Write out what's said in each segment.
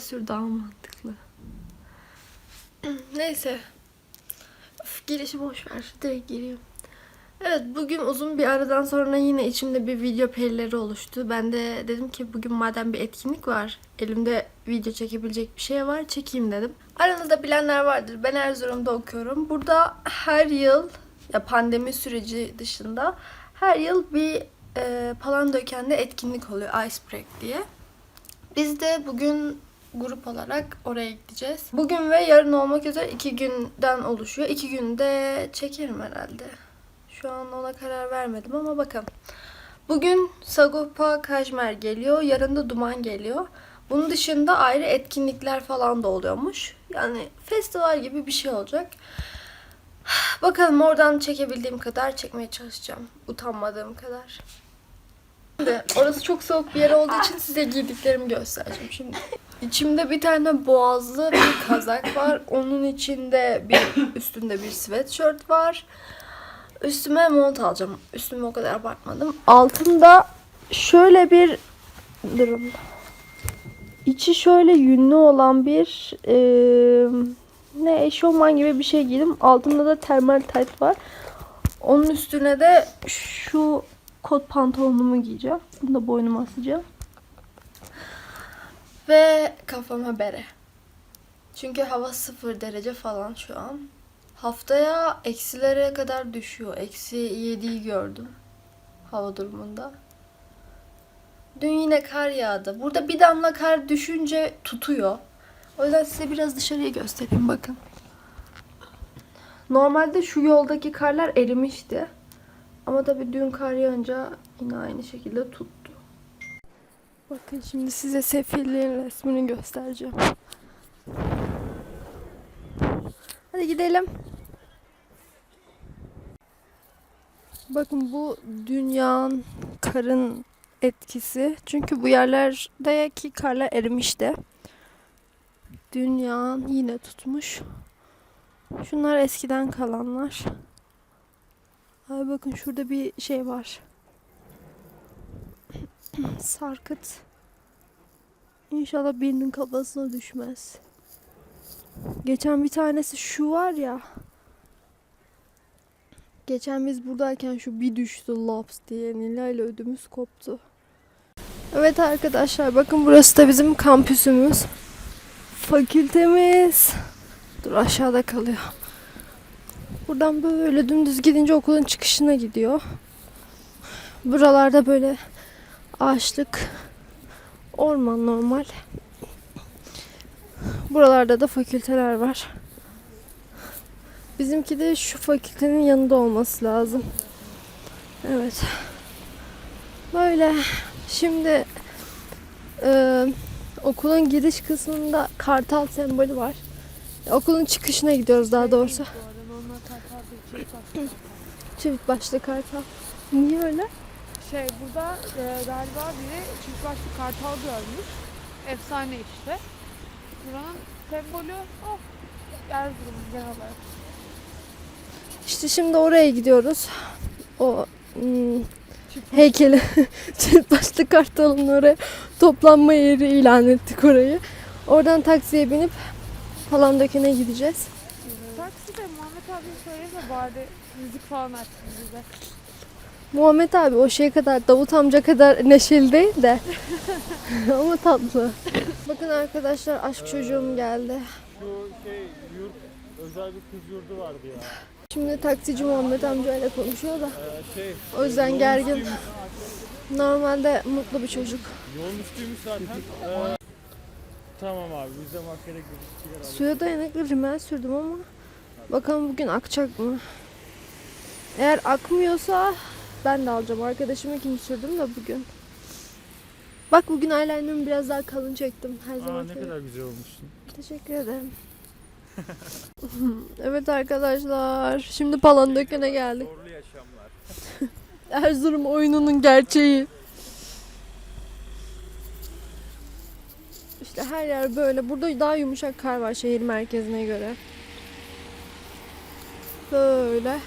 sür daha mantıklı. Neyse. Of, girişi boş ver. Direkt gireyim. Evet bugün uzun bir aradan sonra yine içimde bir video perileri oluştu. Ben de dedim ki bugün madem bir etkinlik var, elimde video çekebilecek bir şey var, çekeyim dedim. Aranızda bilenler vardır. Ben Erzurum'da okuyorum. Burada her yıl ya pandemi süreci dışında her yıl bir e, Palandöken'de etkinlik oluyor Ice Break diye. Biz de bugün grup olarak oraya gideceğiz. Bugün ve yarın olmak üzere iki günden oluşuyor. İki günde çekerim herhalde. Şu an ona karar vermedim ama bakalım. Bugün Sagopa Kajmer geliyor. Yarın da Duman geliyor. Bunun dışında ayrı etkinlikler falan da oluyormuş. Yani festival gibi bir şey olacak. Bakalım oradan çekebildiğim kadar çekmeye çalışacağım. Utanmadığım kadar. Şimdi orası çok soğuk bir yer olduğu için size giydiklerimi göstereceğim şimdi. İçimde bir tane boğazlı bir kazak var. Onun içinde bir üstünde bir sweatshirt var. Üstüme mont alacağım. Üstüme o kadar abartmadım. Altında şöyle bir durun. İçi şöyle yünlü olan bir eee, ne eşofman gibi bir şey giydim. Altında da termal tayt var. Onun üstüne de şu kot pantolonumu giyeceğim. Bunu da boynuma asacağım. Ve kafama bere. Çünkü hava sıfır derece falan şu an. Haftaya eksilere kadar düşüyor. Eksi 7'yi gördüm hava durumunda. Dün yine kar yağdı. Burada bir damla kar düşünce tutuyor. O yüzden size biraz dışarıyı göstereyim bakın. Normalde şu yoldaki karlar erimişti. Ama tabii dün kar yağınca yine aynı şekilde tuttu. Bakın şimdi size sefillerin resmini göstereceğim. Hadi gidelim. Bakın bu dünyanın karın etkisi. Çünkü bu yerlerdeki karlar erimişti. Dünyanın yine tutmuş. Şunlar eskiden kalanlar. Ay bakın şurada bir şey var. Sarkıt. İnşallah birinin kafasına düşmez. Geçen bir tanesi şu var ya. Geçen biz buradayken şu bir düştü laps diye Nila ile ödümüz koptu. Evet arkadaşlar bakın burası da bizim kampüsümüz. Fakültemiz. Dur aşağıda kalıyor. Buradan böyle dümdüz gidince okulun çıkışına gidiyor. Buralarda böyle ağaçlık, orman normal. Buralarda da fakülteler var. Bizimki de şu fakültenin yanında olması lazım. Evet. Böyle. Şimdi e, okulun giriş kısmında kartal sembolü var. Okulun çıkışına gidiyoruz daha doğrusu. Çift başlı kartal. Niye öyle? Şey burada e, galiba biri çift başlı kartal görmüş. Efsane işte. Buranın sembolü o. Erzurum genel olarak. İşte şimdi oraya gidiyoruz. O hmm, heykeli çift başlı kartalın oraya toplanma yeri ilan ettik orayı. Oradan taksiye binip Palandöken'e gideceğiz. Takside Muhammed abi söyleme bari müzik falan açsın bize. Muhammed abi o şey kadar Davut amca kadar neşeli değil de ama tatlı. Bakın arkadaşlar aşk çocuğum geldi. Şu şey yurt özel bir kız yurdu vardı ya. Şimdi taksici Muhammed amcayla konuşuyor da Ee, şey o yüzden gergin. Normalde mutlu bir çocuk. Yoğun üstüymüş zaten. Ee, tamam abi biz de markete gidip alalım. Suya dayanıklı rimel sürdüm ama bakalım bugün akacak mı? Eğer akmıyorsa ben de alacağım. Arkadaşım ikinci sürdüm de bugün. Bak bugün eyelinerımı biraz daha kalın çektim her Aa zaman. ne kadar güzel olmuşsun. Teşekkür ederim. evet arkadaşlar. Şimdi Palandöken'e geldik. Zorlu yaşamlar. Erzurum oyununun gerçeği. İşte her yer böyle. Burada daha yumuşak kar var şehir merkezine göre. Böyle.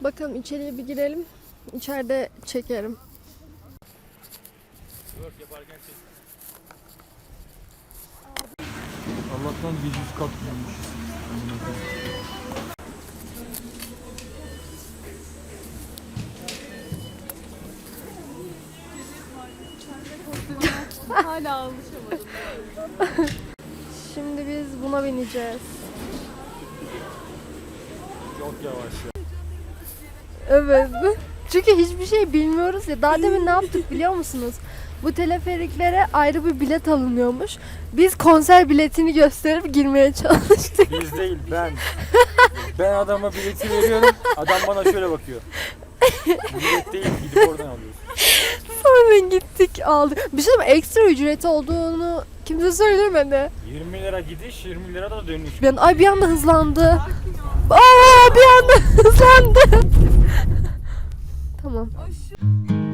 Bakalım içeriye bir girelim. İçeride çekerim. Allah'tan 700 kat bulmuş. Hala alışamadım. Şimdi biz buna bineceğiz. Çok yavaş ya. Evet. Çünkü hiçbir şey bilmiyoruz ya. Daha demin ne yaptık biliyor musunuz? Bu teleferiklere ayrı bir bilet alınıyormuş. Biz konser biletini gösterip girmeye çalıştık. Biz değil ben. Ben adama bileti veriyorum. Adam bana şöyle bakıyor. Bilet değil gidip oradan alıyorsun. Sonra gittik aldık. Bir şey mi? Ekstra ücreti olduğunu kimse söylemedi. 20 lira gidiş 20 lira da dönüş. Ben ay bir anda hızlandı. Aa bir anda hızlandı. tamam. Evet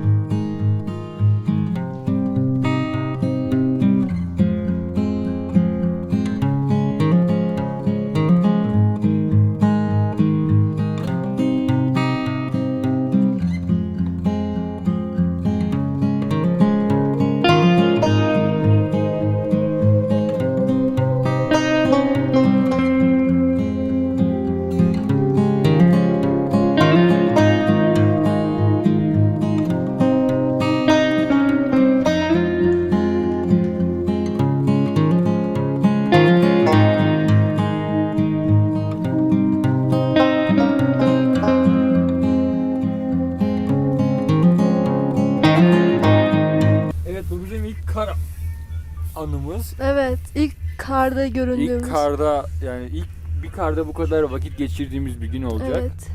karda göründüğümüz. İlk karda yani ilk bir karda bu kadar vakit geçirdiğimiz bir gün olacak. Evet.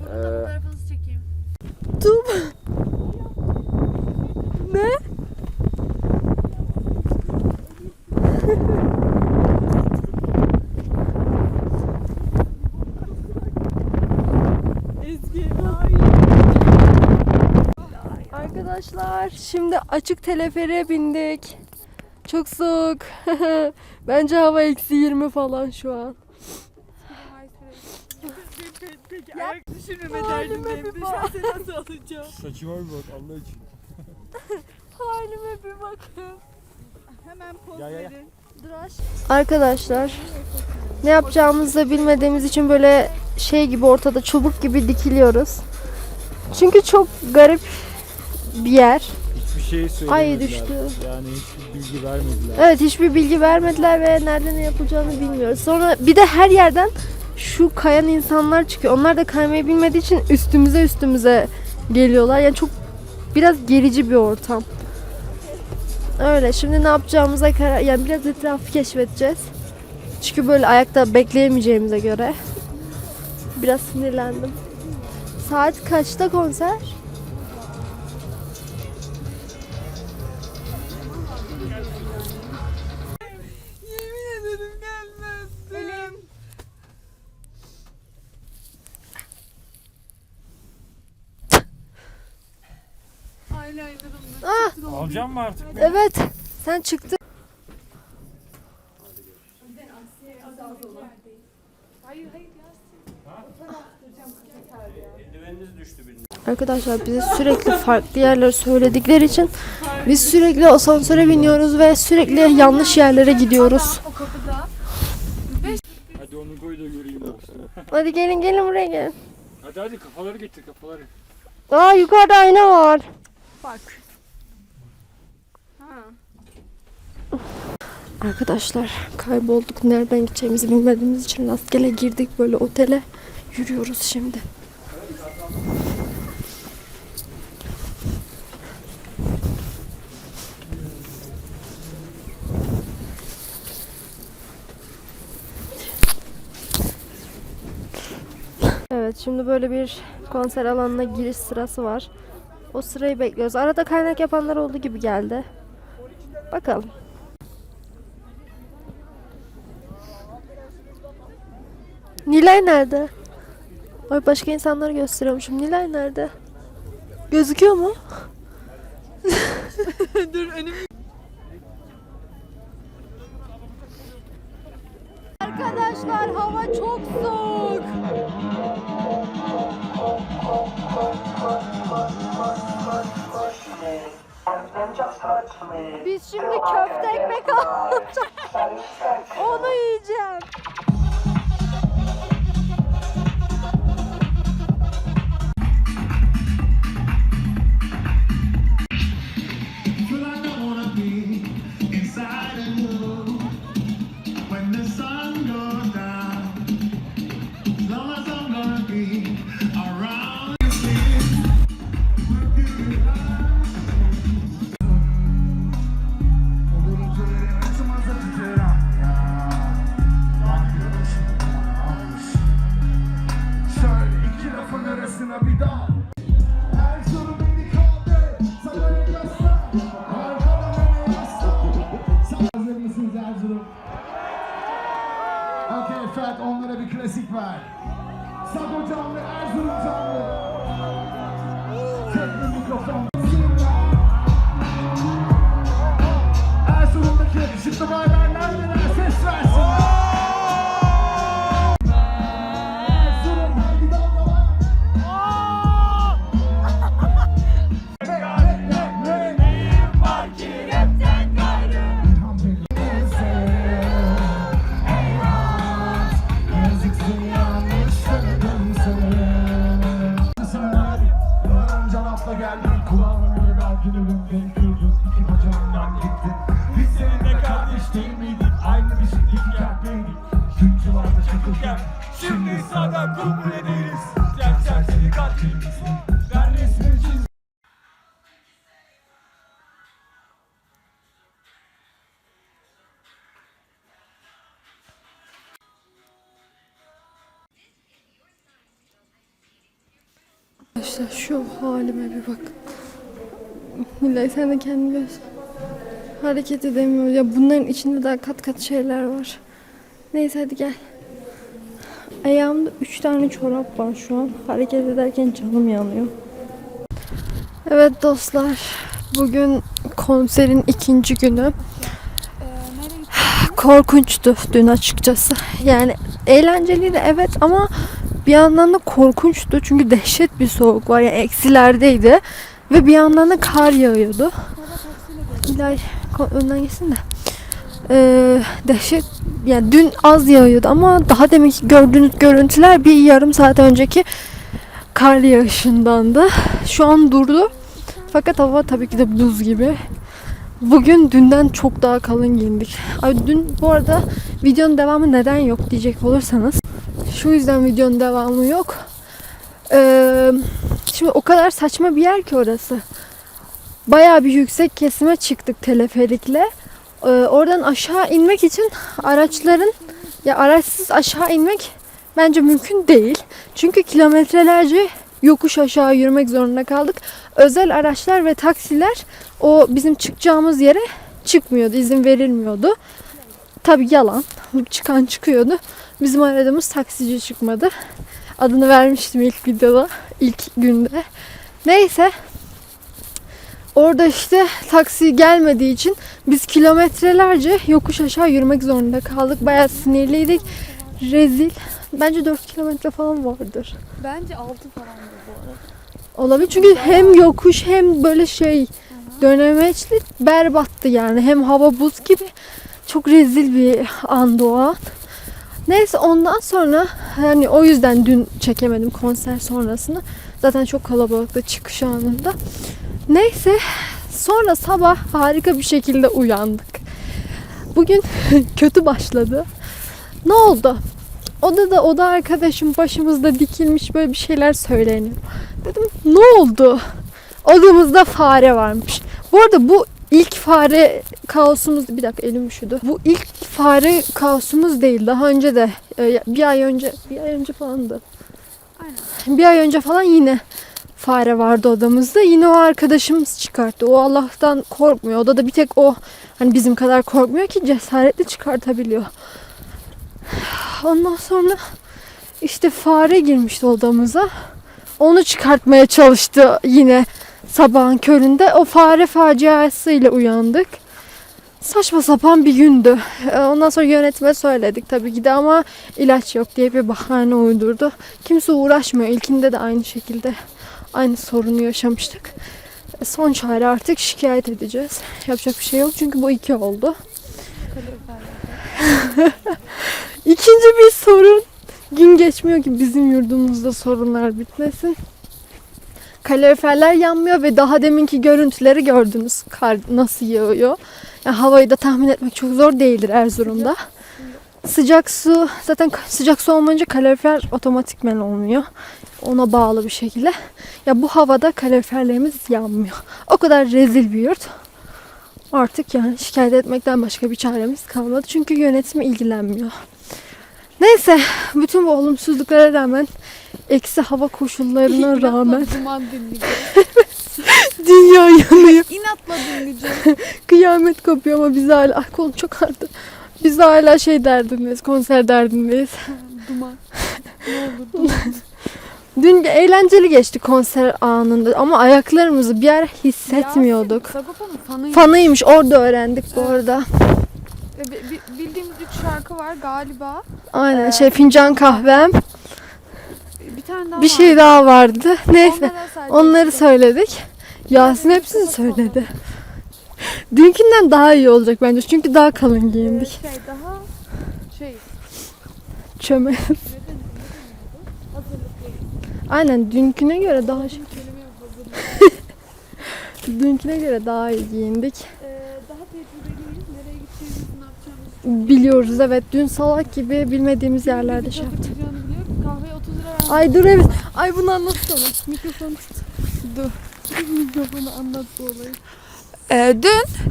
Ee, Fotoğrafınızı çekeyim. Tum. ne? Arkadaşlar şimdi açık teleferiğe bindik. Çok soğuk. Bence hava eksi 20 falan şu an. Peki ayak düşürmeme derdindeyim. Düşerse nasıl alacağım? saçıma bir bak Allah için. Halime bir bakın. Hemen poz Ya, ya, ya. verin. Arkadaşlar ne yapacağımızı da bilmediğimiz için böyle şey gibi ortada çubuk gibi dikiliyoruz. Çünkü çok garip bir yer. Hiçbir şey söylemediler. Ay, düştü. Yani hiçbir bilgi vermediler. Evet hiçbir bilgi vermediler ve nerede ne yapacağını bilmiyoruz. Sonra bir de her yerden şu kayan insanlar çıkıyor. Onlar da kaymayı bilmediği için üstümüze üstümüze geliyorlar. Yani çok biraz gerici bir ortam. Öyle. Şimdi ne yapacağımıza karar... Yani biraz etrafı keşfedeceğiz. Çünkü böyle ayakta bekleyemeyeceğimize göre. Biraz sinirlendim. Saat kaçta konser? Alacağım mı artık? Evet. Sen çıktın. Hayır hayır Eldiveniniz düştü benim. Arkadaşlar bize sürekli farklı yerler söyledikleri için biz sürekli asansöre biniyoruz ve sürekli yanlış yerlere gidiyoruz. Hadi onu koy da göreyim olsun. Hadi gelin gelin buraya gelin. Hadi hadi kafaları getir kafaları. Aa yukarıda ayna var. Bak. Arkadaşlar kaybolduk. Nereden gideceğimizi bilmediğimiz için rastgele girdik böyle otele. Yürüyoruz şimdi. Evet şimdi böyle bir konser alanına giriş sırası var. O sırayı bekliyoruz. Arada kaynak yapanlar oldu gibi geldi. Bakalım. Nilay nerede? Ay başka insanları gösteriyormuşum. Nilay nerede? Gözüküyor mu? Dur önüm. Arkadaşlar hava çok soğuk. Biz şimdi köfte ekmek alacağız. Onu yiyeceğim. Fat onlara bir klasik ver Sado canlı, Erzurum canlı. Tek bir mikrofon Erzurum'daki yakışıklı baylar Şu halime bir bak. Nilay sen de kendini göster. Hareket edemiyor. Ya bunların içinde daha kat kat şeyler var. Neyse hadi gel. Ayağımda üç tane çorap var şu an. Hareket ederken canım yanıyor. Evet dostlar. Bugün konserin ikinci günü. Korkunçtu dün açıkçası. Yani eğlenceliydi evet ama bir yandan da korkunçtu. Çünkü dehşet bir soğuk var. Yani eksilerdeydi. Ve bir yandan da kar yağıyordu. İlay önden gitsin de. Ee, dehşet yani dün az yağıyordu ama daha demek gördüğünüz görüntüler bir yarım saat önceki kar yağışındandı. Şu an durdu. Fakat hava tabii ki de buz gibi. Bugün dünden çok daha kalın giyindik. Ay dün bu arada videonun devamı neden yok diyecek olursanız. Şu yüzden videonun devamı yok. Ee, şimdi o kadar saçma bir yer ki orası. Bayağı bir yüksek kesime çıktık teleferikle. Ee, oradan aşağı inmek için araçların ya araçsız aşağı inmek bence mümkün değil. Çünkü kilometrelerce yokuş aşağı yürümek zorunda kaldık. Özel araçlar ve taksiler o bizim çıkacağımız yere çıkmıyordu, izin verilmiyordu. Tabi yalan. Çıkan çıkıyordu. Bizim aradığımız taksici çıkmadı. Adını vermiştim ilk videoda, ilk günde. Neyse. Orada işte taksi gelmediği için biz kilometrelerce yokuş aşağı yürümek zorunda kaldık. Bayağı sinirliydik. Rezil. Bence 4 kilometre falan vardır. Bence 6 falandı bu arada. Olabilir çünkü hem yokuş hem böyle şey dönemeçli berbattı yani. Hem hava buz gibi çok rezil bir an. Neyse ondan sonra hani o yüzden dün çekemedim konser sonrasını. Zaten çok kalabalıktı çıkış anında. Neyse sonra sabah harika bir şekilde uyandık. Bugün kötü başladı. Ne oldu? Odada oda arkadaşım başımızda dikilmiş böyle bir şeyler söyleniyor. Dedim ne oldu? Odamızda fare varmış. Bu arada bu ilk fare kaosumuz bir dakika elim üşüdü. Bu ilk fare kaosumuz değil. Daha önce de e, bir ay önce bir ay önce falandı. Aynen. Bir ay önce falan yine fare vardı odamızda. Yine o arkadaşımız çıkarttı. O Allah'tan korkmuyor. Odada bir tek o hani bizim kadar korkmuyor ki cesaretli çıkartabiliyor. Ondan sonra işte fare girmişti odamıza. Onu çıkartmaya çalıştı yine sabahın köründe. O fare faciasıyla uyandık. Saçma sapan bir gündü. Ee, Ondan sonra yönetime söyledik tabii ki de ama ilaç yok diye bir bahane uydurdu. Kimse uğraşmıyor. İlkinde de aynı şekilde aynı sorunu yaşamıştık. E, Son çare artık şikayet edeceğiz. Yapacak bir şey yok çünkü bu iki oldu. İkinci bir sorun. Gün geçmiyor ki bizim yurdumuzda sorunlar bitmesin. Kaloriferler yanmıyor ve daha deminki görüntüleri gördünüz. Kar nasıl yağıyor. Yani havayı da tahmin etmek çok zor değildir Erzurum'da. Sıcak su, zaten sıcak su olmayınca kalorifer otomatikmen olmuyor. Ona bağlı bir şekilde. Ya bu havada kaloriferlerimiz yanmıyor. O kadar rezil bir yurt. Artık yani şikayet etmekten başka bir çaremiz kalmadı. Çünkü yönetim ilgilenmiyor. Neyse bütün bu olumsuzluklara rağmen eksi hava koşullarına İnatla rağmen Duman dünya yanıyor. İnatla dinleyeceğim. Kıyamet kopuyor ama biz hala kolum çok ağrıdı. Biz hala şey derdindeyiz, konser derdindeyiz. Duman. Ne olur duman. Dün eğlenceli geçti konser anında ama ayaklarımızı bir yer hissetmiyorduk. Sagopa'nın fanıyım. Fanıymış orada öğrendik bu arada. Ve bi- bi- Bildiğimiz üç şarkı var galiba. Aynen şey fincan kahvem tane daha bir şey daha vardı. Neyse onları söyledik. Yasin hepsini söyledi. Dünkünden daha iyi olacak bence çünkü daha kalın Ee, giyindik. Şey daha şey Çömez. Aynen dünküne göre daha şey- dünküne göre daha iyi giyindik. Ee, daha tecrübeliyiz. Nereye gideceğimizi, ne yapacağımızı. Biliyoruz evet dün salak gibi bilmediğimiz yerlerde şey yaptık. batıracağını biliyoruz. Kahveye 30 lira verdik. Ay dur evet. Ay bunu anlatsana. Mikrofonu tut. Dur. Mikrofonu anlat bu olayı. Ee, dün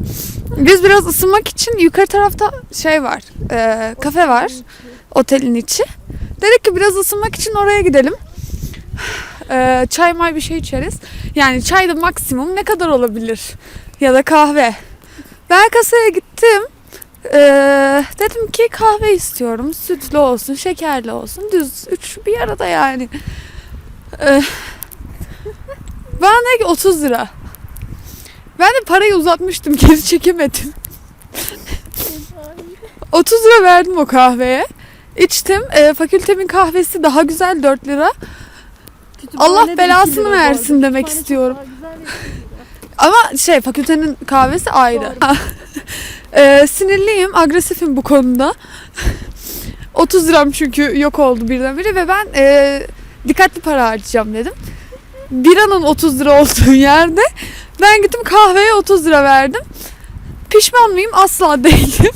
biz biraz ısınmak için yukarı tarafta şey var, e, kafe var, otelin içi. Dedik ki biraz ısınmak için oraya gidelim. Ee, çay may bir şey içeriz. Yani çay da maksimum ne kadar olabilir? Ya da kahve. Ben kasaya gittim. Ee, dedim ki kahve istiyorum. Sütlü olsun, şekerli olsun. Düz üç bir arada yani. Ee, bana dedi ki 30 lira. Ben de parayı uzatmıştım geri çekemedim. 30 lira verdim o kahveye. İçtim. Ee, fakültemin kahvesi daha güzel 4 lira. Allah belasını versin demek istiyorum. Ama şey fakültenin kahvesi ayrı. Ee, sinirliyim, agresifim bu konuda. 30 liram çünkü yok oldu birdenbire ve ben e, dikkatli para harcayacağım dedim. Biranın 30 lira olduğu yerde ben gittim kahveye 30 lira verdim. Pişman mıyım? Asla değilim.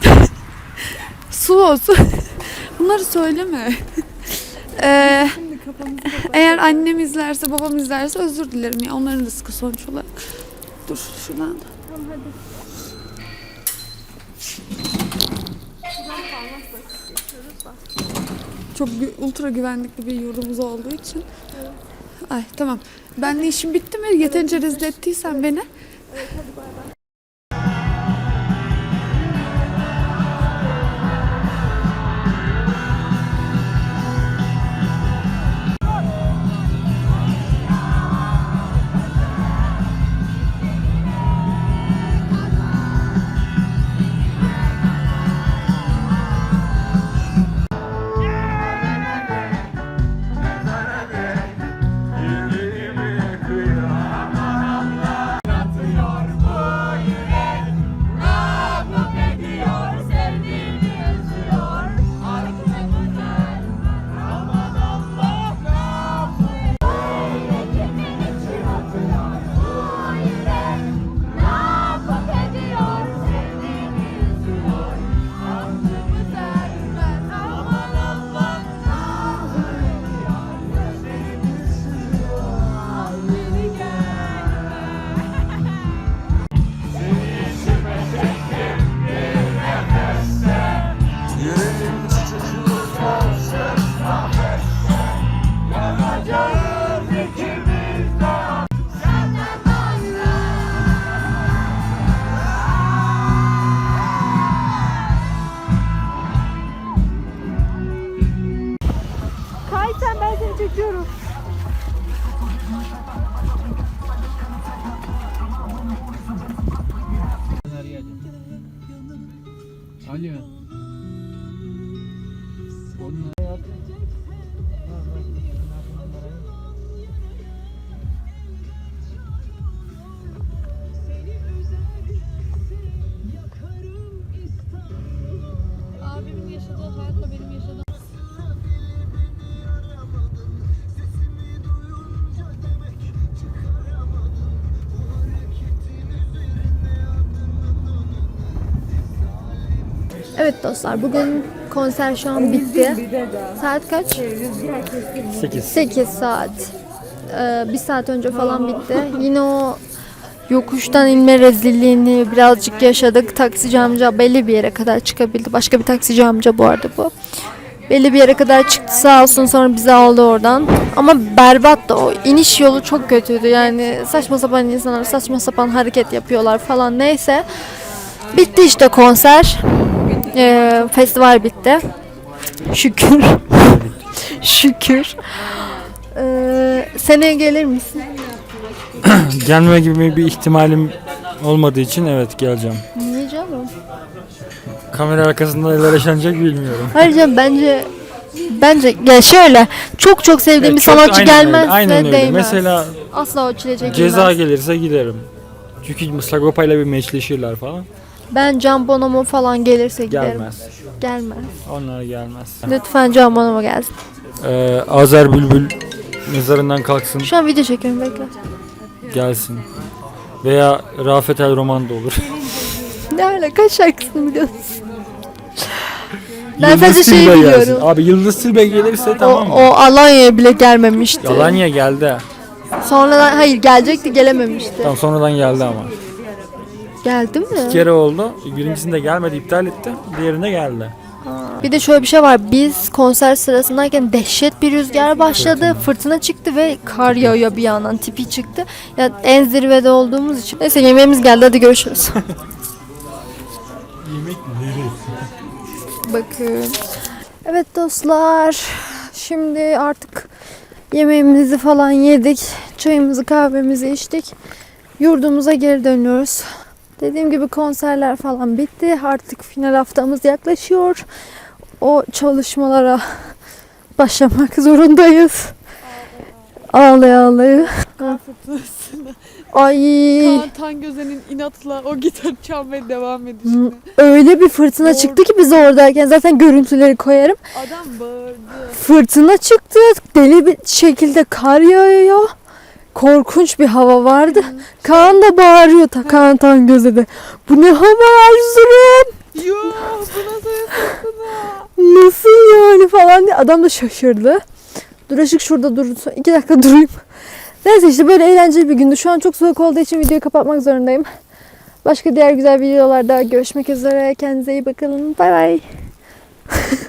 Su olsun. Bunları söyleme. Ee, eğer annem izlerse, babam izlerse özür dilerim ya. Onların rızkı sonuç olarak. Dur şuradan. Çok ultra güvenlikli bir yurdumuz olduğu için. Ay tamam. Ben de işim bitti mi? Yeterince rezil ettiysen beni. Kaysen Evet dostlar bugün konser şu an bitti. Saat kaç? 8. 8 saat. Ee, bir saat önce falan bitti. Yine o yokuştan inme rezilliğini birazcık yaşadık. Taksici amca belli bir yere kadar çıkabildi. Başka bir taksici amca bu arada bu. Belli bir yere kadar çıktı sağ olsun sonra bizi aldı oradan. Ama berbattı o iniş yolu çok kötüydü yani saçma sapan insanlar saçma sapan hareket yapıyorlar falan neyse. Bitti işte konser. Ee, festival bitti. Şükür. Şükür. Ee, seneye gelir misin? Gelme gibi bir ihtimalim olmadığı için evet geleceğim. Niye canım? Kamera arkasında neler yaşanacak bilmiyorum. Hayır canım bence bence ya şöyle çok çok sevdiğim bir sanatçı aynen öyle, gelmezse Aynen öyle. değmez. Mesela Asla o çile çekilmez. ceza gelirse giderim. Çünkü Sagopa'yla bir meşleşirler falan. Ben Can Bonomo falan gelirse giderim. Gelmez. Gelmez. Onlar gelmez. Lütfen Can Bonomo gelsin. Ee, Azer Bülbül mezarından kalksın, Şu an video çekiyorum bekle. gelsin. Veya Rafet El Roman da olur. Ne öyle kaç şarkısını biliyorsun? Ben Yıldız sadece şeyi Tilbe gelsin. biliyorum. Abi Yıldız Tilbe gelirse O, tamam mı? o Alanya'ya bile gelmemişti. Yalanya geldi. Sonradan hayır gelecekti gelememişti. Tam sonradan geldi ama. Geldi mi? Bir kere oldu. Birincisinde gelmedi, iptal etti. Diğerinde geldi. Bir de şöyle bir şey var. Biz konser sırasındayken dehşet bir rüzgar başladı. Fırtına çıktı ve kar yağıyor bir yandan. Tipi çıktı. Ya en zirvede olduğumuz için. Neyse yemeğimiz geldi. Hadi görüşürüz. Yemek Bakın. Evet dostlar. Şimdi artık yemeğimizi falan yedik. Çayımızı kahvemizi içtik. Yurdumuza geri dönüyoruz. Dediğim gibi konserler falan bitti. Artık final haftamız yaklaşıyor. O çalışmalara başlamak zorundayız. Ağlaya ağlaya. Ay Kaan Tangöze'nin inatla o gitar çalmaya devam edişini. öyle bir fırtına çıktı ki biz oradayken zaten görüntüleri koyarım. Adam bağırdı. Fırtına çıktı. Deli bir şekilde kar yağıyor. Korkunç bir hava vardı. Kaan da bağırıyor ta Kaan Tangöz'e de. Bu ne hava Erzurum? Yo bu nasıl? Nasıl yani falan diye. Adam da şaşırdı. Dur Işık şurada dur. İki dakika durayım. Neyse işte böyle eğlenceli bir gündü. Şu an çok soğuk olduğu için videoyu kapatmak zorundayım. Başka diğer güzel videolarda görüşmek üzere. Kendinize iyi bakın. Bay bay.